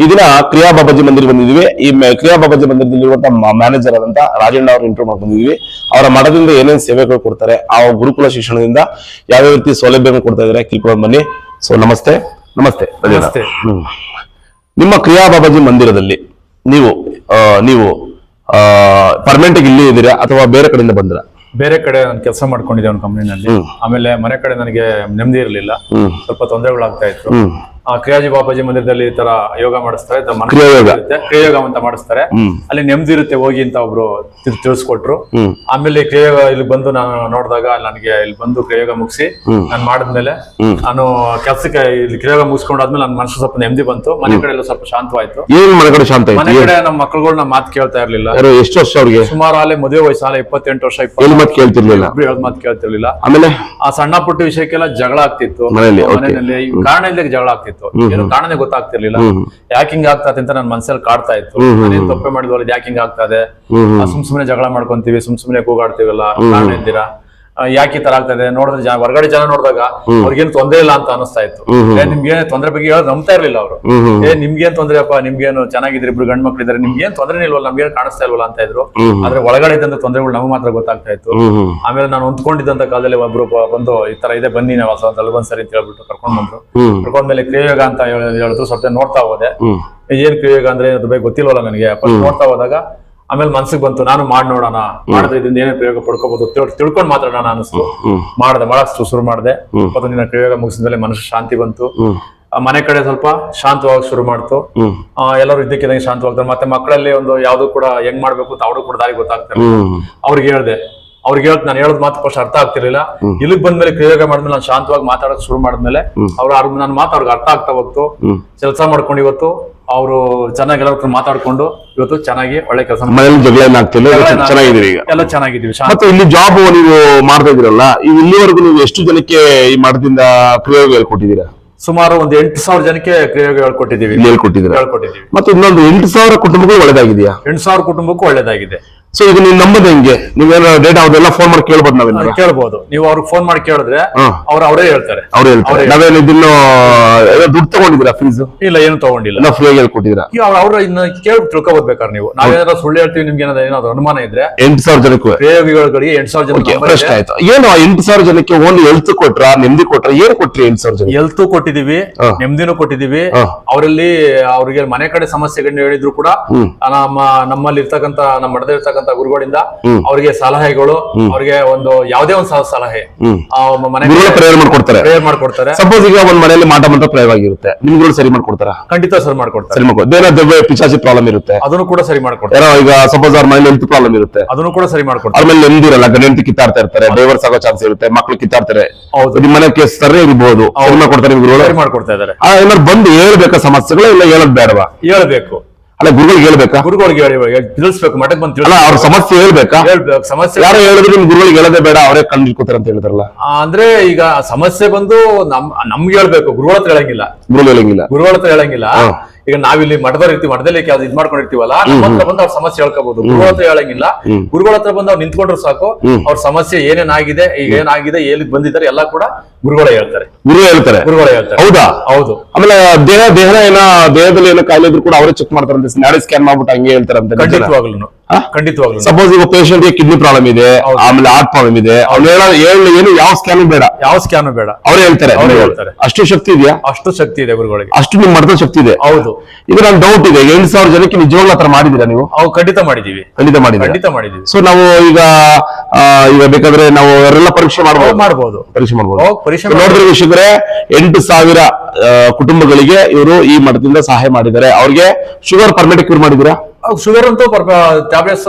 ಈ ದಿನ ಕ್ರಿಯಾ ಬಾಬಾಜಿ ಮಂದಿರ ಬಂದಿದ್ವಿ ಈ ಕ್ರಿಯಾ ಬಾಬಾಜಿ ಮಂದಿರದಲ್ಲಿರುವಂತಹ ಮ್ಯಾನೇಜರ್ ಆದಂತ ರಾಜಣ್ಣ ಅವ್ರ ಇಂಟರ್ವ್ಯೂ ಮಾಡ್ಕೊಂಡು ಬಂದಿದ್ವಿ. ಅವರ ಮಠದಿಂದ ಏನೇನ್ ಸೇವೆಗಳು ಕೊಡ್ತಾರೆ ಆ ಗುರುಕುಲ ಶಿಕ್ಷಣದಿಂದ ಯಾವ್ಯಾವ ರೀತಿ ಸೌಲಭ್ಯಗಳು ಕೊಡ್ತಾ ಇದಾರೆ ತಿಳ್ಕೊಂಡು ಬನ್ನಿ. ಸೊ ನಮಸ್ತೆ. ನಮಸ್ತೆ. ನಿಮ್ಮ ಕ್ರಿಯಾ ಬಾಬಾಜಿ ಮಂದಿರದಲ್ಲಿ ನೀವು ನೀವು ಪರ್ಮನೆಂಟ್ ಇಲ್ಲಿ ಇದ್ದೀರಾ ಅಥವಾ ಬೇರೆ ಕಡೆಯಿಂದ ಬಂದ್ರ? ಬೇರೆ ಕಡೆ ನಾನು ಕೆಲಸ ಮಾಡ್ಕೊಂಡಿದ್ದೆ ಒಂದು ಕಂಪ್ನಿನಲ್ಲಿ ಆಮೇಲೆ ಮನೆ ಕಡೆ ನನಗೆ ನೆಮ್ಮದಿ ಇರಲಿಲ್ಲ. ಸ್ವಲ್ಪ ತೊಂದರೆಗಳಾಗ್ತಾ ಇತ್ತು. ಕ್ರಿಯಾಜಿ ಬಾಬಾಜಿ ಮಂದಿರದಲ್ಲಿ ಈ ತರ ಯೋಗ ಮಾಡಿಸ್ತಾರೆ ಕ್ರಿಯಾಯೋಗ. ಕ್ರಿಯಾಯೋಗ ಅಂತ ಮಾಡಿಸ್ತಾರೆ. ಅಲ್ಲಿ ನೆಮ್ಮದಿ ಇರುತ್ತೆ ಹೋಗಿ ಅಂತ ಒಬ್ರು ತಿಳ್- ತಿಳಿಸ್ಕೊಟ್ರು. ಆಮೇಲೆ ಕ್ರಿಯೋಗ ಇಲ್ಲಿ ಬಂದು ನಾನು ನೋಡಿದಾಗ ನನಗೆ ಇಲ್ಲಿ ಬಂದು ಕ್ರಿಯಾಯೋಗ ಮುಗಿಸಿ. ನಾನು ಮಾಡಿದ್ಮೇಲೆ. ನಾನು ಕೆಲ್ಸಕ್ಕೆ ಇಲ್ಲಿ ಕ್ರಿಯಾಯೋಗ ಮುಗಿಸ್ಕೊಂಡಾದ್ಮೇಲೆ ನನ್ನ ಮನಸ್ಸು ಸ್ವಲ್ಪ ನೆಮ್ಮದಿ ಬಂತು. ಮನೆ ಕಡೆ ಎಲ್ಲ ಸ್ವಲ್ಪ ಶಾಂತವಾಯ್ತು. ಏನ್ ಮನೆ ಕಡೆ ಶಾಂತ ಮನೆ ಐತಿ ಕಡೆ ನಮ್ಮ ಮಕ್ಕಳುಗಳು ನಮ್ಮ ಮಾತು ಕೇಳ್ತಾ ಇರ್ಲಿಲ್ಲ. ಯಾರು ಎಷ್ಟು ವರ್ಷ ಅವ್ರಿಗೆ? ಸುಮಾರು ಅಲ್ಲೇ ಮದುವೆ ವಯಸ್ಸು ಅಲ್ಲೇ ಇಪ್ಪತ್ತೆಂಟು ವರ್ಷ ಎಲ್ಲಿ ಮತ್ ಕೇಳ್ತಿರ್ಲಿಲ್ಲ? ಹೇಳೋದ್ ಮಾತು ಕೇಳ್ತಿರ್ಲಿಲ್ಲ. ಆಮೇಲೆ? ಆ ಸಣ್ಣ ಪುಟ್ಟ ವಿಷಯಕ್ಕೆಲ್ಲ ಜಗಳ ಆಗ್ತಿತ್ತು. ಮನೆಯಲ್ಲಿ, okay. ಮನೆಯಲ್ಲಿ ಈ ಕಾರಣ ಇಲ್ಲದೆ ಜಗಳ ಆಗ್ತಿತ್ತು. ಏನು ಕಾರಣನೇ ಗೊತ್ತಾಗ್ತಿರ್ಲಿಲ್ಲ. ಯಾಕೆ ಹಿಂಗ್ ಆಗ್ತದೆ ಅಂತ ನನ್ನ ಮನ್ಸಲ್ಲಿ ಕಾಡ್ತಾ ಇತ್ತು. ನಾನೇನ್ ತಪ್ಪೆ ಮಾಡಿದ್ವಲ್ಲ ಯಾಕೆ ಹಿಂಗ್ ಆಗ್ತದೆ ಹ್ಮ್ ಸುಮ್ ಸುಮ್ನೆ ಜಗಳ ಮಾಡ್ಕೊಂತೀವಿ ಸುಮ್ ಸುಮ್ನೆ ಕೂಗಾಡ್ತೀವಲ್ಲ ಕಾರಣ ಇದ್ದೀರಾ? ಯಾಕೆ ಈ ತರ ಆಗ್ತದೆ ನೋಡಿದ್ರೆ ಜನ ಹೊರಗಡೆ ಜನ ನೋಡಿದಾಗ ಅವ್ರಿಗೇನು ತೊಂದ್ರೆ ಇಲ್ಲ ಅಂತ ಅನಿಸ್ತಾ ಇತ್ತು. ಏ, ನಿಮ್ಗೆ ತೊಂದ್ರೆ ಬಗ್ಗೆ ಹೇಳೋದು ನಂಬ್ತಾ ಇರ್ಲಿಲ್ಲ ಅವರು. ಏ ನಿಮ್ಗೇನ್ ತೊಂದ್ರೆ ಅಪ್ಪ? ನಿಮ್ಗೇನು ಚೆನ್ನಾಗಿದ್ರೆ ಇಬ್ರು ಗಂಡ್ ಮಕ್ಳಿದ್ದಾರೆ ನಿಮ್ಗೇನ್ ತೊಂದ್ರೆ ಇಲ್ವಲ್ಲ ನಮ್ಗೇನು ಕಾಣಿಸ್ತಾ ಇಲ್ವಲ್ಲ ಅಂತ ಇದ್ರು. ಆದ್ರೆ ಒಳಗಡೆ ಇದ್ದಂತ ತೊಂದರೆಗಳು ನಮಗೆ ಮಾತ್ರ ಗೊತ್ತಾಗ್ತಾ ಇತ್ತು. ಆಮೇಲೆ ನಾನು ಹೊಂದ್ಕೊಂಡಿದ್ದಂತ ಕಾಲದಲ್ಲಿ ಒಬ್ರು ಬ- ಬಂದು ಈ ತರ ಇದೆ ಬನ್ನಿ ನಾವು ಅಲ್ಲಿ ಬಂದ್ ಸರಿ ಅಂತ ಹೇಳ್ಬಿಟ್ಟು ಕರ್ಕೊಂಡ್ ಬಂದ್ರು. ಕರ್ಕೊಂಡ್ ಕರ್ಕೊಂಡ್ಮೇಲೆ ಕ್ರಿಯೋಗ ಅಂತ ಹೇಳ- ಹೇಳಿದ್ರು ಸ್ವಲ್ಪ ನೋಡ್ತಾ ಹೋದೆ. ಏನ್ ಕ್ರಿಯೋಗ ಅಂದ್ರೆ ಅದ್ರ ಬಗ್ಗೆ ಗೊತ್ತಿಲ್ವಲ್ಲ ನನಗೆ. ಫಸ್ಟ್ ನೋಡ್ತಾ ಹೋದಾಗ ಆಮೇಲೆ ಮನ್ಸಿಗೆ ಬಂತು ನಾನು ಮಾಡ್ ನೋಡೋಣ. ಮಾಡಿದ್ರೆ ಇದರಿಂದ ಏನೇ ಪ್ರಯೋಗ ಪಡ್ಕೋಬಹುದು ತಿಳ್ಕೊಂಡು ನಾನು ಅನಿಸ್ತು. ಮಾಡಿದೆ ಮಾಡಕ್ ಶುರು ಮಾಡಿದೆ. ಇಪ್ಪತ್ತೊಂದು ದಿನ ಮುಗಿಸಿದ ಮುಗಿಸಿದ್ಮೇಲೆ ಮನಸ್ಸು ಶಾಂತಿ ಬಂತು. ಆ ಮನೆ ಕಡೆ ಸ್ವಲ್ಪ ಶಾಂತವಾಗಿ ಶುರು ಮಾಡ್ತು. ಆ, ಎಲ್ಲರೂ ಇದ್ದಕ್ಕಿದ್ದಂಗೆ ಶಾಂತವಾಗ್ತಾರೆ. ಮತ್ತೆ ಮಕ್ಕಳಲ್ಲಿ ಒಂದು ಯಾವ್ದು ಕೂಡ ಹೆಂಗ್ ಮಾಡ್ಬೇಕು ಅಂತ ಅವ್ರು ಕೂಡ ದಾರಿ ಗೊತ್ತಾಗ್ತಾರೆ. ಅವ್ರಿಗೆ ಹೇಳ್ದೆ. ಅವ್ರಿಗೆ ಹೇಳ್ತ ನಾನು ಹೇಳೋದ್ ಮಾತು ಫಸ್ಟ್ ಅರ್ಥ ಆಗ್ತಿರ್ಲಿಲ್ಲ. ಇಲ್ಲಿಗೆ ಬಂದ್ಮೇಲೆ ಪ್ರಯೋಗ ಮಾಡಿದ್ಮೇಲೆ ನಾನು ಶಾಂತವಾಗಿ ಮಾತಾಡೋಕೆ ಶುರು ಮಾಡಿದ್ಮೇಲೆ ಅವ್ರ ನನ್ನ ಮಾತು ಅವ್ರಿಗೆ ಅರ್ಥ ಆಗ್ತಾ ಹೋಗ್ತು. ಕೆಲಸ ಮಾಡ್ಕೊಂಡು ಇವತ್ತು ಅವರು ಚೆನ್ನಾಗಿ ಎಲ್ಲರ ಮಾತಾಡ್ಕೊಂಡು ಇವತ್ತು ಚೆನ್ನಾಗಿ ಒಳ್ಳೆ ಕೆಲಸ ಮನೇಲಿ ಜಗಳ ಏನಾಗ್ತಿಲ್ಲ ಚೆನ್ನಾಗಿದ್ದೀರಿ ಈಗ? ಎಲ್ಲ ಚೆನ್ನಾಗಿದ್ದೀವಿ ಮತ್ತೆ ಇಲ್ಲಿ ಜಾಬ್ ನೀವು ಮಾಡ್ತಾ ಇದ್ದೀರಲ್ಲ ಇಲ್ಲಿವರೆಗೂ ನೀವು ಎಷ್ಟು ಜನಕ್ಕೆ ಈ ಮಠದಿಂದ ಪ್ರಯೋಗ ಹೇಳ್ಕೊಟ್ಟಿದ್ದೀರಾ? ಸುಮಾರು ಒಂದು ಎಂಟು ಸಾವಿರ ಜನಕ್ಕೆ ಕ್ರಿಯೋಗ ಹೇಳ್ಕೊಟ್ಟಿದ್ದೀವಿ. ಹೇಳ್ಕೊಟ್ಟಿದ್ದೀರಾ? ಹೇಳ್ಕೊಟ್ಟಿದ್ದೀವಿ. ಮತ್ತೆ ಇನ್ನೊಂದು ಎಂಟು ಸಾವಿರ ಕುಟುಂಬಗಳು ಒಳ್ಳೇದಾಗಿದೆಯಾ? ಎಂಟು ಸಾವಿರ ಕುಟುಂಬಕ್ಕೂ ಒಳ್ಳೇದಾಗಿದೆ. ಸೊ ಇದು ನೀವು ನಂಬುದು ಹಿಂಗೆ? ನೀವೇನೋ ಡೇಟಾ ಅವ್ರೆಲ್ಲ ಫೋನ್ ಮಾಡಿ ಕೇಳ್ಬೋದು ನಾವೇನು ಕೇಳ್ಬೋದು. ನೀವು ಅವ್ರಿಗೆ ಫೋನ್ ಮಾಡಿ ಕೇಳಿದ್ರೆ. ಅವ್ರು ಅವರೇ ಹೇಳ್ತಾರೆ. ಅವ್ರು ಹೇಳ್ತಾರೆ. ನಾವೇನು ಇದನ್ನು ದುಡ್ಡು ತಗೊಂಡಿದ್ದೀರಾ ಫೀಸ್ ಇಲ್ಲ ಏನು ತಗೊಂಡಿಲ್ಲ. ನಾವು ಫ್ರೀಯಾಗಿ ಹೇಳ್ಕೊಟ್ಟಿದ್ದೀರಾ ಈಗ ಅವ್ರ ಇನ್ನ ಕೇಳಿ ತಿಳ್ಕೊಬೋದು ಬೇಕಾದ್ರೆ ನೀವು. ನಾವೇನಾದ್ರು ಸುಳ್ಳು ಹೇಳ್ತೀವಿ ನಿಮ್ಗೆ ಏನಾದ್ರು ಏನಾದ್ರು ಅನುಮಾನ ಇದ್ರೆ ಎಂಟು ಸಾವಿರ ಜನಕ್ಕೂ. ಪ್ರಯೋಗಿಗಳಿಗೆ ಎಂಟು ಸಾವಿರ ಜನಕ್ಕೆ ಪ್ರಶ್ನೆ ಆಯ್ತು. ಏನು ಎಂಟು ಸಾವಿರ ಜನಕ್ಕೆ ಓನ್ಲಿ ಹೆಲ್ತ್ ಕೊಟ್ರ ನೆಮ್ಮದಿ ಕೊಟ್ರ ಏನ್ ಕೊಟ್ರಿ ಎಂಟು ಸಾವಿರ ಜನ ಎಲ್ತು ಕೊಟ್ಟಿದೀವಿ. ನೆಮ್ಮದಿನೂ ಕೊಟ್ಟಿದೀವಿ ಅವರಲ್ಲಿ ಅವ್ರಿಗೆ ಮನೆ ಕಡೆ ಸಮಸ್ಯೆಗಳನ್ನ ಹೇಳಿದ್ರು ಕೂಡ. ನಮ್ಮ ನಮ್ಮಲ್ಲಿ ಇರ್ತಕ್ಕಂತ ನಮ್ಮ ಮಠದಲ್ಲಿರ್ತಕ್ಕಂತ ಗುರುಗಳಿಂದ. ಅವ್ರಿಗೆ ಸಲಹೆಗಳು ಅವ್ರಿಗೆ ಒಂದು ಯಾವುದೇ ಒಂದು ಸಲಹೆ. ಪ್ರೇಯರ್ ಮಾಡ್ಕೊಡ್ತಾರೆ. ಪ್ರೇಯರ್ ಮಾಡ್ಕೊಡ್ತಾರೆ. ಸಪೋಸ್ ಈಗ ಒಂದ್ ಮನೆಯಲ್ಲಿ ಮಾಟ ಮಂತ್ರ ಪ್ರಯೋಗವಾಗಿರುತ್ತೆ. ನಿಮ್ಗಳು ಸರಿ ಮಾಡ್ಕೊಡ್ತಾರ? ಖಂಡಿತ ಸರಿ ಮಾಡ್ಕೊಡ್ತಾರೆ. ಸರಿ ಪಿಚಾಚಿ ಪ್ರಾಬ್ಲಮ್ ಇರುತ್ತೆ. ಅದನ್ನು ಕೂಡ ಸರಿ ಮಾಡ್ಕೊಡ್ತಾರೆ. ಈಗ ಸಪೋಸ್ ಅವ್ರ ಮನೆಯಲ್ಲಿ ಹೆಲ್ತ್ ಪ್ರಾಬ್ಲಮ್ ಇರುತ್ತೆ? ಅದನ್ನು ಕೂಡ ಸರಿ ಮಾಡ್ಕೊಡ್ತಾರೆ. ಆಮೇಲೆ ನೆಂದಿರಲ್ಲ ನೆಮ್ಮದಿರಲ್ಲ ಗಂಡಂತಿ ಕಿತ್ತಾಡ್ತಾ ಇರ್ತಾರೆ ಡ್ರೈವರ್ಸ್ ಆಗೋ ಚಾನ್ಸ್ ಇರುತ್ತೆ ಮಕ್ಳು ಕಿತ್ತಾಡ್ತಾರೆ. ನಿಮ್ ಮನೆ ಕೇಸ್ ಸರಿ ಇರ್ಬೋದು. ಅವ್ರನ್ನ ಕೊಡ್ತಾರೆ ಮಾಡ್ಕೊಡ್ತಾ ಏನಾದ್ರು ಬಂದು ಹೇಳ್ಬೇಕಾ ಸಮಸ್ಯೆಗಳು ಇಲ್ಲ ಹೇಳೋದ್ ಬೇಡವಾ? ಹೇಳ್ಬೇಕು. ಅಲ್ಲ ಗುರುಗಳಿಗೆ ಹೇಳ್ಬೇಕಾ? ಗುರುಗಳಿಗೆ ಹೇಳಿ ತಿಳಿಸ್ಬೇಕು ಮಠಕ್ಕೆ ಬಂದು ಅಲ್ಲ ಅವ್ರ ಸಮಸ್ಯೆ ಹೇಳ್ಬೇಕಾ? ಹೇಳ್ಬೇಕು ಸಮಸ್ಯೆ ಯಾರು ಹೇಳಿದ್ರೆ ನಿಮ್ ಗುರುಗಳಿಗೆ ಹೇಳದೆ ಬೇಡ ಅವರೇ ಕಂಡಿಡ್ಕೋತಾರೆ ಅಂತ ಹೇಳಿದ್ರಲ್ಲ. ಆ, ಅಂದ್ರೆ ಈಗ ಸಮಸ್ಯೆ ಬಂದು ನಮ್ ನಮ್ಗೆ ಹೇಳ್ಬೇಕು ಗುರುಗಳ ಹತ್ರ ಹೇಳಂಗಿಲ್ಲ. ಗುರುಗಳು ಹೇಳಂಗಿಲ್ಲ. ಗುರುಗಳ ಹತ್ರ ಹೇಳಂಗಿಲ್ಲ. ಈಗ ನಾವಿಲ್ಲಿ ಮಠದವ್ರ ಇರ್ತೀವಿ ಮಠದಲ್ಲಿ ಯಾವ್ದು ಇದ್ ಮಾಡ್ಕೊಂಡಿರ್ತೀವಲ್ಲ ನಮ್ಮ ಹತ್ರ ಬಂದು ಅವ್ರ ಸಮಸ್ಯೆ ಹೇಳ್ಕೋಬಹುದು ಗುರುಗಳ ಹತ್ರ ಹೇಳಂಗಿಲ್ಲ. ಗುರುಗಳ ಹತ್ರ ಬಂದು ಅವ್ರು ನಿಂತ್ಕೊಂಡ್ರು ಸಾಕು. ಅವ್ರ ಸಮಸ್ಯೆ ಏನೇನಾಗಿದೆ ಈಗ ಏನಾಗಿದೆ ಎಲ್ಲಿಗೆ ಬಂದಿದ್ದಾರೆ ಎಲ್ಲ ಕೂಡ ಗುರುಗಳೇ ಹೇಳ್ತಾರೆ. ಗುರು ಹೇಳ್ತಾರೆ. ಗುರುಗಳೇ ಹೇಳ್ತಾರೆ. ಹೌದಾ? ಹೌದು. ಆಮೇಲೆ ದೇಹ ದೇಹ ಏನೋ ದೇಹದಲ್ಲಿ ಏನೋ ಕಾಯಿಲೆ ಇದ್ರು ಕೂಡ ಅವರೇ ಚೆಕ್ ಮಾಡ್ತಾರಂತೆ. ನಾಳೆ ಸ್ಕ್ಯಾನ್ ಮಾಡ್ಬಿಟ್ಟು ಹಂಗೆ ಹೇಳ್ತಾರಂತೆ ಖಂಡಿತವಾಗ್ಲು ಖಂಡಿತವಾಗ್ಲು. ಸಪೋಸ್ ಈಗ ಪೇಷಂಟ್ಗೆ ಕಿಡ್ನಿ ಪ್ರಾಬ್ಲಮ್ ಇದೆ ಆಮೇಲೆ ಹಾರ್ಟ್ ಪ್ರಾಬ್ಲಮ್ ಇದೆ. ಅವ್ರು ಏನು ಯಾವ ಸ್ಕ್ಯಾನ್ ಬೇಡ. ಯಾವ ಸ್ಕ್ಯಾನು ಬೇಡ. ಅವ್ರು ಹೇಳ್ತಾರೆ ಅವ್ರೇ ಹೇಳ್ತಾರೆ. ಅಷ್ಟು ಶಕ್ತಿ ಇದೆಯಾ? ಅಷ್ಟು ಶಕ್ತಿ ಇದೆ ಗುರುಗಳಿಗೆ. ಅಷ್ಟು ನಿಮ್ ಮಠದ ಶಕ್ತಿ ಇದೆ? ಹೌದು. ಈಗ ನಾನು ಡೌಟ್ ಇದೆ ಎಂಟು ಸಾವಿರ ಜನಕ್ಕೆ ನಿಜವಾಗ್ಲೂ ಆತರ ಮಾಡಿದೀರಾ ನೀವು? ಅವು ಖಂಡಿತ ಮಾಡಿದೀವಿ ಖಂಡಿತ ಮಾಡಿದೀವಿ ಖಂಡಿತ ಮಾಡಿದೀವಿ ಸೊ ನಾವು ಈಗ ಈಗ ಬೇಕಾದ್ರೆ ನಾವು ಅವರೆಲ್ಲ ಪರೀಕ್ಷೆ ಮಾಡಬಹುದು ಮಾಡಬಹುದು ಪರೀಕ್ಷೆ ಮಾಡಬಹುದು ಪರೀಕ್ಷೆ ನೋಡಿದ್ರೆ ವೀಕ್ಷಕರೇ ಎಂಟು ಸಾವಿರ ಕುಟುಂಬಗಳಿಗೆ ಇವರು ಈ ಮಠದಿಂದ ಸಹಾಯ ಮಾಡಿದ್ದಾರೆ. ಅವ್ರಿಗೆ ಶುಗರ್ ಪರ್ಮಿಟ್ ಕ್ಯೂರ್ ಮಾಡಿದ್ದೀರಾ? ಶುಗರ್ ಅಂತೂ ಟ್ಯಾಬ್ಲೆಟ್ಸ್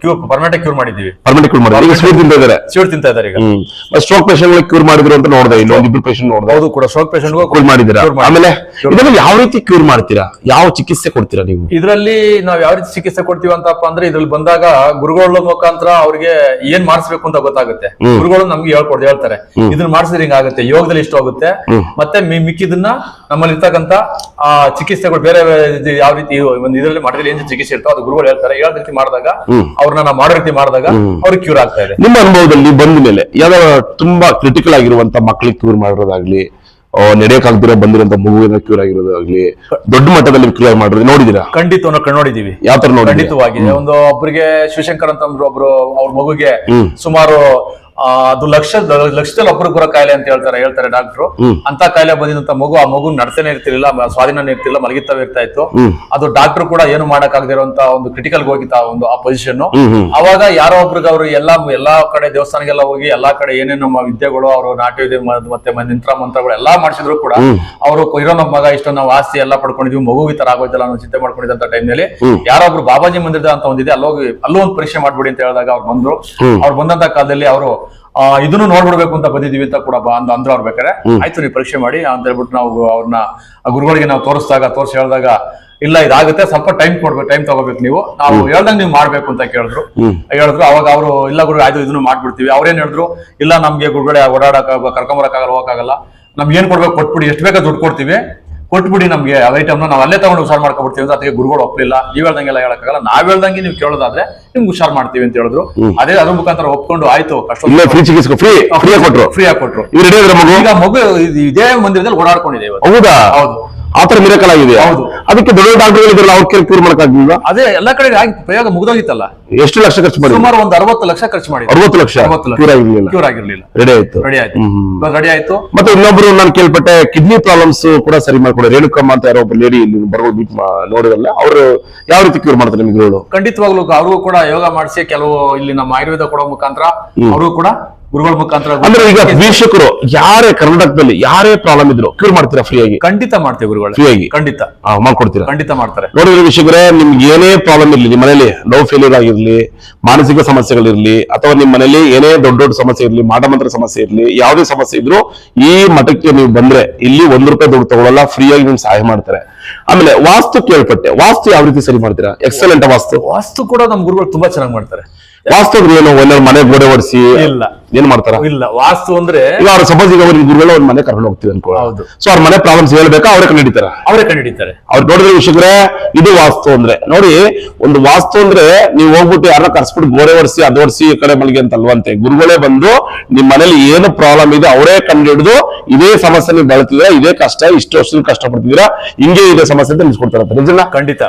ಕ್ಯೂರ್ ಪರ್ಮನೆಂಟ್ ಕ್ಯೂರ್ ಮಾಡಿದೀವಿ ಪರ್ಮನೆಂಟ್ ಕ್ಯೂರ್ ಮಾಡಿದ್ರೆ ಈಗ ಸ್ವೀಟ್ ತಿಂತಾ ಇದ್ದಾರೆ. ಸ್ವೀಟ್ ತಿಂತಾ ಇದಾರೆ ಈಗ. ಹ್ಮ್. ಸ್ಟ್ರೋಕ್ ಪೇಷಂಟ್ ಕ್ಯೂರ್ ಮಾಡಿದ್ರು ಅಂತ ನೋಡಿದೆ ಇನ್ನೊಂದು ಇಬ್ರು ಪೇಷಂಟ್ ನೋಡಿದೆ. ಹೌದು ಕೂಡ ಸ್ಟ್ರೋಕ್ ಪೇಷಂಟ್ಗೂ ಕ್ಯೂರ್ ಮಾಡಿದ್ದೀರಾ? cure ಮಾಡಿ- ಆಮೇಲೆ ಇದನ್ನು ಯಾವ ರೀತಿ ಕ್ಯೂರ್ ಮಾಡ್ತೀರಾ? ಯಾವ ಚಿಕಿತ್ಸೆ ಕೊಡ್ತೀರಾ ನೀವು? ಇದರಲ್ಲಿ ನಾವ್ ಯಾವ ರೀತಿ ಚಿಕಿತ್ಸೆ ಕೊಡ್ತೀವಿ ಅಂತಪ್ಪ ಅಂದ್ರೆ ಇದ್ರಲ್ಲಿ ಬಂದಾಗ ಗುರುಗಳ ಮುಖಾಂತರ ಅವ್ರಿಗೆ ಏನ್ ಮಾಡಿಸ್ಬೇಕು ಅಂತ ಗೊತ್ತಾಗುತ್ತೆ. ಗುರುಗಳು ನಮ್ಗೆ ಹೇಳ್ಕೊಡ್ ಹೇಳ್ತಾರೆ. ಇದನ್ನ ಮಾಡಿಸಿದ್ರೆ ಹಿಂಗಾಗುತ್ತೆ ಯೋಗದಲ್ಲಿ ಇಷ್ಟ ಹೋಗುತ್ತೆ. ಮತ್ತೆ ಮಿ- ಮಿಕ್ಕಿದನ್ನ ನಮ್ಮಲ್ಲಿ ಇರ್ತಕ್ಕಂತ ಆ ಚಿಕಿತ್ಸೆಗಳು ಬೇರೆ ಬೇರೆ ಇದು ಯಾವ ರೀತಿ ಒಂದು ಇದರಲ್ಲಿ ಮಾಡಿದ್ರೆ ಏನ್ ಚಿಕಿತ್ಸೆ ಇರ್ತಾವ ಅದು ಗುರುಗಳು ಹೇಳ್ತಾರೆ ಯಾವ ರೀತಿ ಮಾಡಿದಾಗ ಅವ್ರನ್ನ ನಾವು ಮಾಡೋ ರೀತಿ ಮಾಡಿದಾಗ ಅವ್ರಿಗೆ ಕ್ಯೂರ್ ಆಗ್ತಾ ಇದೆ. ನಿಮ್ಮ ಅನುಭವದಲ್ಲಿ ಬಂದ ಮೇಲೆ ಯಾವ ತುಂಬಾ ಕ್ರಿಟಿಕಲ್ ಆಗಿರುವಂತ ಮಕ್ಳಿಗೆ ಕ್ಯೂರ್ ಮಾಡಿರೋದಾಗ್ಲಿ ನಡೆಯಕ್ಕಾಗ್ದಿರೋ ಬಂದಿರೋಂತ ಮಗುವಿನ ಕ್ಯೂರ್ ಆಗಿರೋದಾಗ್ಲಿ ದೊಡ್ಡ ಮಟ್ಟದಲ್ಲಿ ಕ್ಯೂರ್ ಮಾಡಿರೋದು ನೋಡಿದಿರಾ ಖಂಡಿತ ಕಣ್ ನೋಡಿದೀವಿ ಯಾವ ತರ ನೋಡಿ ಖಂಡಿತವಾಗಿ. ಒಂದು ಒಬ್ಬರಿಗೆ ಶಿವಶಂಕರ್ ಅಂತ ಅಂದ್ರು ಒಬ್ರು ಅವ್ರ ಮಗುಗೆ ಸುಮಾರು ಅದು ಲಕ್ಷ ಲಕ್ಷದಲ್ಲಿ ಒಬ್ಬರು ಕೂಡ ಕಾಯಿಲೆ ಅಂತ ಹೇಳ್ತಾರೆ ಹೇಳ್ತಾರೆ ಡಾಕ್ಟ್ರು. ಅಂತ ಕಾಯಿಲೆ ಬಂದಿದಂತ ಮಗು ಆ ಮಗು ನಡ್ತಾನೆ ಇರ್ತಿರ್ಲಿಲ್ಲ ಸ್ವಾಧೀನ ಇರ್ತಿಲ್ಲ ಮಲಗಿತವೇ ಇರ್ತಾ ಇತ್ತು ಅದು ಡಾಕ್ಟರ್ ಕೂಡ ಏನು ಮಾಡಕ್ ಆಗದಿರುವಂತ ಒಂದು ಕ್ರಿಟಿಕಲ್ ಹೋಗಿತ್ತು ಆ ಒಂದು ಆ ಪೊಸಿಷನ್ ಅವಾಗ ಯಾರೋ ಒಬ್ರಿಗೆ ಅವರು ಎಲ್ಲಾ ಎಲ್ಲಾ ಕಡೆ ದೇವಸ್ಥಾನಗೆಲ್ಲ ಹೋಗಿ ಎಲ್ಲಾ ಕಡೆ ಏನೇನು ವಿದ್ಯೆಗಳು ಅವರು ನಾಟ್ಯ ವಿದ್ಯೆ ಮತ್ತೆ ನಿಂತ್ರ ಮಂತ್ರಗಳು ಎಲ್ಲಾ ಮಾಡಿಸಿದ್ರು ಕೂಡ. ಅವರು ಇರೋ ನಮ್ಮ ಮಗ ಇಷ್ಟೊಂದು ನಾವು ಆಸ್ತಿ ಎಲ್ಲ ಪಡ್ಕೊಂಡಿದ್ವಿ ಮಗು ಈ ತರ ಆಗೋದಿಲ್ಲ ಅನ್ನೋ ಚಿಂತೆ ಮಾಡ್ಕೊಂಡಿದ್ದಂತ ಟೈಮ್ನಲ್ಲಿ ಯಾರೋ ಯಾರೊಬ್ರು ಬಾಬಾಜಿ ಮಂದಿರದ ಅಂತ ಒಂದಿದೆ ಅಲ್ಲೋಗಿ ಅಲ್ಲೂ ಒಂದು ಪರೀಕ್ಷೆ ಮಾಡ್ಬಿಡಿ ಅಂತ ಹೇಳಿದಾಗ ಅವ್ರು ಬಂದ್ರು. ಅವ್ರು ಬಂದಂತ ಕಾಲದಲ್ಲಿ ಅವರು ಇದನ್ನು ನೋಡ್ಬಿಡ್ಬೇಕು ಅಂತ ಬಂದಿದೀವಿ ಅಂತ ಕೂಡ ಬಾ ಅಂದ್- ಅವ್ರು ಬೇಕಾರೆ ಆಯ್ತು ನೀವು ಪರೀಕ್ಷೆ ಮಾಡಿ ಅಂತ ಹೇಳ್ಬಿಟ್ಟು ನಾವು ಅವ್ರನ್ನ ಗುರುಗಳಿಗೆ ನಾವು ತೋರಿಸಿದಾಗ ತೋರಿಸಿ ಹೇಳಿದಾಗ ಇಲ್ಲ ಇದಾಗುತ್ತೆ ಸ್ವಲ್ಪ ಟೈಮ್ ಕೊಡ್ಬೇಕು ಟೈಮ್ ತಗೋಬೇಕು ನೀವು. ನಾವು ಹೇಳ್ದಂಗ್ ನೀವು ಮಾಡ್ಬೇಕು ಅಂತ ಕೇಳಿದ್ರು. ಹೇಳಿದ್ರು ಅವಾಗ ಅವರು ಇಲ್ಲ ಗುರು ಆಯ್ತು ಇದನ್ನು ಮಾಡ್ಬಿಡ್ತೀವಿ. ಅವ್ರೇನ್ ಹೇಳಿದ್ರು ಇಲ್ಲ ನಮ್ಗೆ ಗುರುಗಳೇ ಓಡಾಡಕ್ ಕರ್ಕೊಂಬರಕ್ಕಾಗಲ್ಲ ಹೋಗಕ್ಕಾಗಲ್ಲ ನಮ್ಗೆ ಏನ್ ಕೊಡ್ಬೇಕು ಕೊಟ್ಬಿಡಿ ಎಷ್ಟು ಬೇಕಾದ್ರೆ ದುಡ್ಡು ಕೊಡ್ತೀವಿ. ಕೊಟ್ಬಿಡಿ ನಮ್ಗೆ ಐಟಮ್ನ ನಾವು ಅಲ್ಲೇ ತಗೊಂಡು ಹುಷಾರ್ ಮಾಡ್ಕೊಬಿಡ್ತೀವಿ ಅಂತ ಅದಕ್ಕೆ ಗುರುಗಳು ಒಪ್ಪಲಿಲ್ಲ ನೀವ್ ಹೇಳ್ದಂಗೆಲ್ಲ ಹೇಳಕ್ಕಾಗಲ್ಲ ನಾವ್ ಹೇಳ್ದಂಗೆ ನೀವು ಕೇಳೋದಾದ್ರೆ ನಿಮ್ಗೆ ಹುಷಾರ್ ಮಾಡ್ತೀವಿ ಅಂತ ಹೇಳಿದ್ರು. ಅದೇ ಅದ್ರ ಮುಖಾಂತರ ಒಪ್ಕೊಂಡು ಆಯ್ತು. ಫ್ರೀ ಆಗಿ ಕೊಟ್ರು. ಈಗ ಮಗು ಇದು ಮಂದಿರದಲ್ಲಿ ಓಡಾಡ್ಕೊಂಡಿದೆ ಹೌದಾ? ಹೌದು. ಆತರ ಮಿರಕಲ್ ಆಗಿದೆ. ಅದಕ್ಕೆ ದೊಡ್ಡ ಡಾಕ್ಟರ್ ಇದ್ರಲ್ಲ ಅವ್ರ ಕೇರ್ ಕ್ಯೂರ್ ಮಾಡಕ್ಕಾಗಿಲ್ಲ ಅದೇ ಎಲ್ಲಾ ಕಡೆ ಆಗಿ ಪ್ರಯೋಗ ಮುಗಿದೋಗಿತ್ತಲ್ಲ. ಎಷ್ಟು ಲಕ್ಷ ಖರ್ಚು ಮಾಡಿ ಸುಮಾರು ಒಂದು ಅರವತ್ತು ಲಕ್ಷ ಖರ್ಚು ಮಾಡಿ ಅರವತ್ತು ಲಕ್ಷ? ಕ್ಯೂರ್ ಆಗಿರ್ಲಿಲ್ಲ. ಕ್ಯೂರ್ ಆಗಿರ್ಲಿಲ್ಲ. ರೆಡಿ ಆಯ್ತು. ರೆಡಿ ಆಯ್ತು. ರೆಡಿ ಆಯ್ತು. ಮತ್ತೆ ಇನ್ನೊಬ್ರು ನಾನು ಕೇಳ್ಪಟ್ಟೆ ಕಿಡ್ನಿ ಪ್ರಾಬ್ಲಮ್ಸ್ ಕೂಡ ಸರಿ ಮಾಡ್ಕೊಡಿ ರೇಣುಕಮ್ಮ ಅಂತ ಯಾರೋ ಒಬ್ಬ ಲೇಡಿ ಇಲ್ಲಿ ಬರೋ ಮೀಟ್ ನೋಡಿದಲ್ಲ ಅವರು ಯಾವ ರೀತಿ ಕ್ಯೂರ್ ಮಾಡ್ತಾರೆ ನಿಮ್ಗೆ ಹೇಳು? ಖಂಡಿತವಾಗ್ಲೂ ಅವ್ರಿಗೂ ಕೂಡ ಯೋಗ ಮಾಡಿಸಿ ಕೆಲವು ಇಲ್ಲಿ ನಮ್ಮ ಆಯುರ್ವೇದ ಕೊಡೋ ಮುಖಾಂತರ ಅವ್ರಿಗೂ ಕೂಡ ಗುರುಗಳ ಮುಖಾಂತರ ಅಂದ್ರೆ ಈಗ ವೀಕ್ಷಕರು ಯಾರೇ ಕರ್ನಾಟಕದಲ್ಲಿ ಯಾರೇ ಪ್ರಾಬ್ಲಮ್ ಇದ್ರು ಕ್ಯೂರ್ ಮಾಡ್ತೀರಾ ಫ್ರೀ ಆಗಿ? ಖಂಡಿತ ಮಾಡ್ತೀವಿ ಗುರುಗಳು. ಫ್ರೀ ಆಗಿ? ಖಂಡಿತ. ಮಾಡ್ಕೊಡ್ತೀರಾ ಖಂಡಿತ ಮಾಡ್ತಾರೆ. ನೋಡಿದ್ರೆ ವೀಕ್ಷಕರೇ ನಿಮ್ಗೆ ಏನೇ ಪ್ರಾಬ್ಲಮ್ ಇರಲಿ ನಿಮ್ಮ ಮನೇಲಿ ಲವ್ ಫೇಲ್ಯೂರ್ ಆಗಿರ್ಲಿ ಮಾನಸಿಕ ಸಮಸ್ಯೆಗಳಿರ್ಲಿ ಅಥವಾ ನಿಮ್ಮ ಮನೇಲಿ ಏನೇ ದೊಡ್ಡ ದೊಡ್ಡ ಸಮಸ್ಯೆ ಇರಲಿ ಮಾಟಮಂತ್ರ ಸಮಸ್ಯೆ ಇರಲಿ ಯಾವುದೇ ಸಮಸ್ಯೆ ಇದ್ರು ಈ ಮಠಕ್ಕೆ ನೀವು ಬಂದ್ರೆ ಇಲ್ಲಿ ಒಂದ್ ರೂಪಾಯಿ ದುಡ್ಡು ತಗೊಳ್ಳಲ್ಲ ಫ್ರೀ ಆಗಿ ನಿಮ್ಗೆ ಸಹಾಯ ಮಾಡ್ತಾರೆ. ಆಮೇಲೆ ವಾಸ್ತು ಕೇಳ್ಪಟ್ಟೆ. ವಾಸ್ತು ಯಾವ ರೀತಿ ಸರಿ ಮಾಡ್ತೀರಾ? ಎಕ್ಸಲೆಂಟ್ ವಾಸ್ತು? ವಾಸ್ತು ಕೂಡ ನಮ್ಮ ಗುರುಗಳು ತುಂಬಾ ಚೆನ್ನಾಗಿ ಮಾಡ್ತಾರೆ. ವಾಸ್ತು ಅಂದ್ರೆ ಏನು ಮನೆ ಗೋಡೆ ಹೊಡಿಸಿ ಇಲ್ಲ. ಏನ್ ಮಾಡ್ತಾರ? ಇಲ್ಲ ವಾಸ್ತು ಅಂದ್ರೆ ಈಗ ಅವ್ರ ಸಪೋಸ್ ಈಗ ಅವ್ರಿಗೆ ಗುರುಗಳು ಒಂದ್ ಮನೆ ಕರ್ಕೊಂಡು ಹೋಗ್ತೀವಿ ಅನ್ಕೋ ಹೌದು. ಸೊ ಅವ್ರ ಮನೆ ಪ್ರಾಬ್ಲಮ್ಸ್ ಹೇಳ್ಬೇಕಾ? ಅವರೇ ಕಂಡಿಡಿತಾರ ಅವರೇ ಕಂಡುಹಿಡಿತಾರೆ. ಅವ್ರು ನೋಡಿದ್ರೆ ವೀಕ್ಷಕರೇ ಇದು ವಾಸ್ತು ಅಂದ್ರೆ. ನೋಡಿ ಒಂದು ವಾಸ್ತು ಅಂದ್ರೆ ನೀವು ಹೋಗ್ಬಿಟ್ಟು ಯಾರನ್ನ ಕರ್ಸ್ಬಿಟ್ಟು ಗೋಡೆ ಒರೆಸಿ ಅದು ಒರೆಸಿ ಈ ಕಡೆ ಮಳಿಗೆ ಅಂತ. ಅಲ್ವಂತೆ ಗುರುಗಳೇ ಬಂದು ನಿಮ್ ಮನೇಲಿ ಏನು ಪ್ರಾಬ್ಲಮ್ ಇದೆ ಅವರೇ ಕಂಡಿಡಿದು ಇದೇ ಸಮಸ್ಯೆ ನೀವು ಬೆಳ್ತಿದ್ದೀರಾ ಇದೇ ಕಷ್ಟ ಇಷ್ಟು ವರ್ಷದಿಂದ ಕಷ್ಟಪಡ್ತಿದ್ದೀರಾ ಹಿಂಗೆ ಇದೆ ಸಮಸ್ಯೆ ಅಂತ ತಿಳಿಸ್ಕೊಡ್ತಾರಂತೆ ಖಂಡಿತ. ಖಂಡಿತ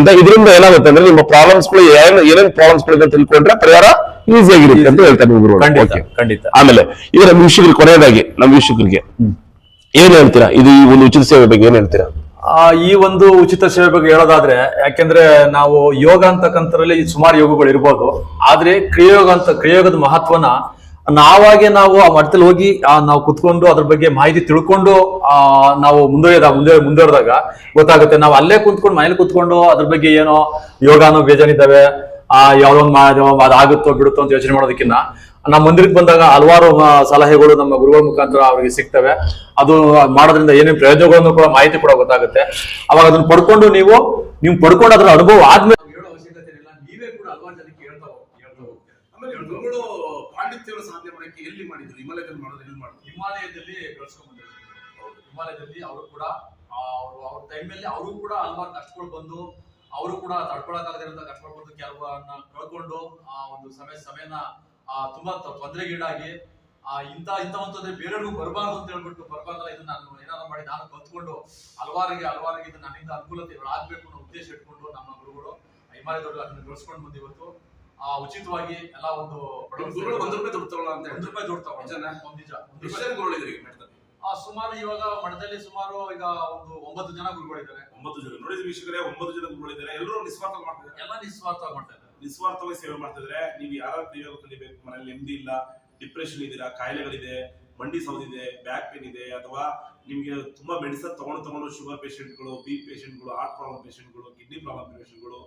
ಅಂತ. ಇದರಿಂದ ಏನಾಗುತ್ತೆ ಅಂದ್ರೆ ನಿಮ್ಮ ಪ್ರಾಬ್ಲಮ್ಸ್ಗಳು ಏನ್ ಏನೇನ್ ಪ್ರಾಬ್ಲಮ್ಸ್ ಗಳಿದೆ ಅಂತ ತಿಳ್ಕೊಂಡ್ರೆ ಪರಿಹಾರ ಈಸಿ ಆಗಿರುತ್ತೆ ಅಂತ ಹೇಳ್ತಾರೆ ಖಂಡಿತ ಆಮೇಲೆ ಈಗ ನಮ್ಮ ವೀಕ್ಷಕರಿಗೆ ಕೊನೆಯದಾಗಿ ನಮ್ಮ ವೀಕ್ಷಕರಿಗೆ ಏನ್ ಹೇಳ್ತೀರಾ? ಇದು ಈ ಒಂದು ಉಚಿತ ಸೇವೆ ಬಗ್ಗೆ ಏನ್ ಹೇಳ್ತೀರಾ? ಆ, ಈ ಒಂದು ಉಚಿತ ಸೇವೆ ಬಗ್ಗೆ ಹೇಳೋದಾದ್ರೆ ಯಾಕೆಂದ್ರೆ ನಾವು ಯೋಗ ಅಂತಕ್ಕಂಥದ್ರಲ್ಲಿ ಸುಮಾರು ಯೋಗಗಳು ಇರ್ಬೋದು. ಆದ್ರೆ ಕ್ರಿಯೋಗ ಅಂತ ಕ್ರಿಯೋಗದ ಮಹತ್ವನ ನಾವಾಗೆ ನಾವು ಆ ಮಠದಲ್ಲಿ ಹೋಗಿ ನಾವು ಕುತ್ಕೊಂಡು ಅದ್ರ ಬಗ್ಗೆ ಮಾಹಿತಿ ತಿಳ್ಕೊಂಡು ಆ ನಾವು ಮುಂದುವರಿದ ಮುಂದೆ ಮುಂದುವರೆದಾಗ ಗೊತ್ತಾಗುತ್ತೆ. ನಾವು ಅಲ್ಲೇ ಕುತ್ಕೊಂಡು ಮನೇಲಿ ಕುತ್ಕೊಂಡು ಅದ್ರ ಬಗ್ಗೆ ಏನೋ ಯೋಗಾನು ಬೇಜಾನಿದ್ದಾವೆ ಆ ಯಾವ್ದೋ ಒಂದು ಅದಾಗುತ್ತೋ ಬಿಡುತ್ತೋ ಅಂತ ಯೋಚನೆ ಮಾಡೋದಕ್ಕಿಂತ ನಮ್ಮ ಮಂದಿರಕ್ಕೆ ಬಂದಾಗ ಹಲವಾರು ಸಲಹೆಗಳು ನಮ್ಮ ಗುರುಗಳ ಮುಖಾಂತರ ಅವರಿಗೆ ಸಿಗ್ತವೆ. ಅದು ಮಾಡೋದ್ರಿಂದ ಏನೇನು ಪ್ರಯೋಜನಗಳನ್ನು ಕೂಡ ಮಾಹಿತಿ ಕೂಡ ಗೊತ್ತಾಗುತ್ತೆ. ಅವಾಗ ಅದನ್ನ ಪಡ್ಕೊಂಡು ನೀವು ನೀವು ಪಡ್ಕೊಂಡು ಅದರ ಅನುಭವ ಆದ್ಮೇಲೆ ಪಾಂಡಿತ್ಯವನ್ನು ಸಾಧನೆ ಮಾಡಕ್ಕೆ ಎಲ್ಲಿ ಮಾಡಿದ್ರು? ಹಿಮಾಲಯದಲ್ಲಿ ಮಾಡೋದು ಎಲ್ಲಿ ಮಾಡಿದ್ರು? ಹಿಮಾಲಯದಲ್ಲಿ ಬೆಳೆಸ್ಕೊಂಡ್ ಹಿಮಾಲಯದಲ್ಲಿ ಅವರು ಕೂಡ ಅವರು ಅವ್ರ ಟೈಮಲ್ಲಿ ಅವರು ಕೂಡ ಹಲವಾರು ಕಷ್ಟಗಳು ಬಂದು ಅವರು ಕೂಡ ತಡ್ಕೊಳಕ್ಕಾಗದಿರೋಂಥ ಕಷ್ಟಪಟ್ಟು ಕೆಲವನ್ನ ಕಳ್ಕೊಂಡು ಆ ಒಂದು ಸಮಯ ಸಮಯನ ಆ, ತುಂಬಾ ತೊಂದರೆಗೀಡಾಗಿ ಆ, ಇಂಥ ಇಂಥವಂಥದ್ದೇ ಒಂದು ಬೇರೆಯವ್ರಿಗೂ ಬರಬಾರ್ದು ಅಂತ ಹೇಳ್ಬಿಟ್ಟು ಬರಬಾರ್ದಲ್ಲ ಇದನ್ನ ನಾನು ಏನಾದ್ರು ಮಾಡಿ ನಾನು ಕಲ್ತ್ಕೊಂಡು ಹಲವಾರಿಗೆ ಹಲವಾರಿಗೆ ಇದು ನನ್ನಿಂದ ಅನುಕೂಲತೆಗಳು ಆಗ್ಬೇಕು ಅನ್ನೋ ಉದ್ದೇಶ ಇಟ್ಕೊಂಡು ನಮ್ಮ ಗುರುಗಳು ಹಿಮಾಲಯದೊಳಗೆ ಅದನ್ನ ಬೆಳೆಸ್ಕೊಂಡು ಬಂದು ಇವತ್ತು ಆ, ಉಚಿತವಾಗಿ ಎಲ್ಲ ಒಂದು ಒಂದು ಗುರುಗಳು ಒಂದ್ ರೂಪಾಯಿ ದುಡ್ಡು ತಗೊಳ್ಳಲ್ಲ ಅಂತ ಒಂದು ರೂಪಾಯಿ ದುಡ್ಡು ತಗೊಂಡು ನಿಜ. ಒಂದು ರೂಪಾಯಿ ಆ ಸುಮಾರು ಇವಾಗ ಮಠದಲ್ಲಿ ಸುಮಾರು ಈಗ ಒಂದು ಒಂಬತ್ತು ಜನ ಗುರುಗಳಿದ್ದಾರೆ ಒಂಬತ್ತು ಜನ. ನೋಡಿದ್ರೆ ವೀಕ್ಷಕರೇ ಒಂಬತ್ತು ಜನ ಗುರುಗಳಿದ್ದಾರೆ ಎಲ್ಲರೂ ನಿಸ್ವಾರ್ಥ ಮಾಡ್ತಿದ್ದಾರೆ ಎಲ್ಲ ನಿಸ್ವಾರ್ಥ ಮಾಡ್ತಾ ಇದ್ದಾರೆ. ನಿಸ್ವಾರ್ಥವಾಗಿ ಸೇವೆ ಮಾಡ್ತಿದ್ರೆ ನೀವು ಯಾರು ಕ್ರಿಯೆ ಕಲಿಬೇಕು? ಮನೇಲಿ ನೆಮ್ಮದಿ ಇಲ್ಲ ಡಿಪ್ರೆಷನ್ ಇದ್ದೀರಾ ಕಾಯಿಲೆಗಳಿದೆ ಮಂಡಿ ಸೌದಿದೆ ಬ್ಯಾಕ್ ಪೇನ್ ಇದೆ ಅಥವಾ ನಿಮಗೆ ತುಂಬಾ ಮೆಡಿಸನ್ ತಗೊಂಡು ತಗೊಂಡು ಶುಗರ್ ಪೇಷಂಟ್ಗಳು ಬಿ ಪೇಷಂಟ್ಗಳು ಹಾರ್ಟ್ ಪ್ರಾಬ್ಲಮ್ ಪೇಷಂಟ್ಗಳು ಕಿಡ್ನಿ ಪ್ರಾಬ್ಲಮ್ ಪೇಷಂಟ್ಗಳು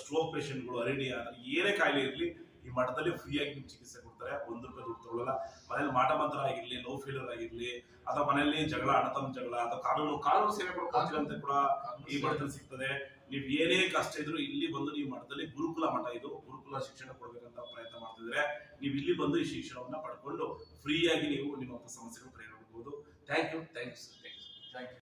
ಸ್ಟ್ರೋಕ್ ಪೇಷಂಟ್ಗಳು ಅರೇಡಿಯಾ ಏನೇ ಕಾಯಿಲೆ ಇರಲಿ ಈ ಮಠದಲ್ಲಿ ಫ್ರೀಯಾಗಿ ನಿಮ್ಗೆ ಚಿಕಿತ್ಸೆ ಕೊಡ್ತಾರೆ ಒಂದು ರೂಪಾಯಿ ದುಡ್ಡು ತಗೊಳ್ಳಲ್ಲ. ಮನೇಲಿ ಮಾಟ ಮಂತ್ರ ಆಗಿರ್ಲಿ ಲೋ ಫೇಲರ್ ಆಗಿರ್ಲಿ ಅಥವಾ ಮನೆಯಲ್ಲಿ ಜಗಳ ಅಣತಮ್ ಜಗಳ ಅಥವಾ ಕಾನೂನು ಕಾನೂನು ಸೇವೆ ಕೂಡ ಕೊಡ್ತೀವಿ ಅಂತ ಕೂಡ ಈ ಮಠದಲ್ಲಿ ಸಿಗ್ತದೆ. ನೀವು ಏನೇ ಕಷ್ಟ ಇದ್ರು ಇಲ್ಲಿ ಬಂದು ನೀವು ಮಠದಲ್ಲಿ ಗುರುಕುಲ ಮಠ ಇದು ಗುರುಕುಲ ಶಿಕ್ಷಣ ಕೊಡ್ಬೇಕಂತ ಪ್ರಯತ್ನ ಮಾಡ್ತಿದ್ರೆ ನೀವು ಇಲ್ಲಿ ಬಂದು ಈ ಶಿಕ್ಷಣವನ್ನ ಪಡ್ಕೊಂಡು ಫ್ರೀಯಾಗಿ ನೀವು ನಿಮ್ಮ ಸಮಸ್ಯೆಗಳು ಪರಿಹಾರ ಮಾಡ್ಬೋದು ಥ್ಯಾಂಕ್ ಯು ಥ್ಯಾಂಕ್ಸ್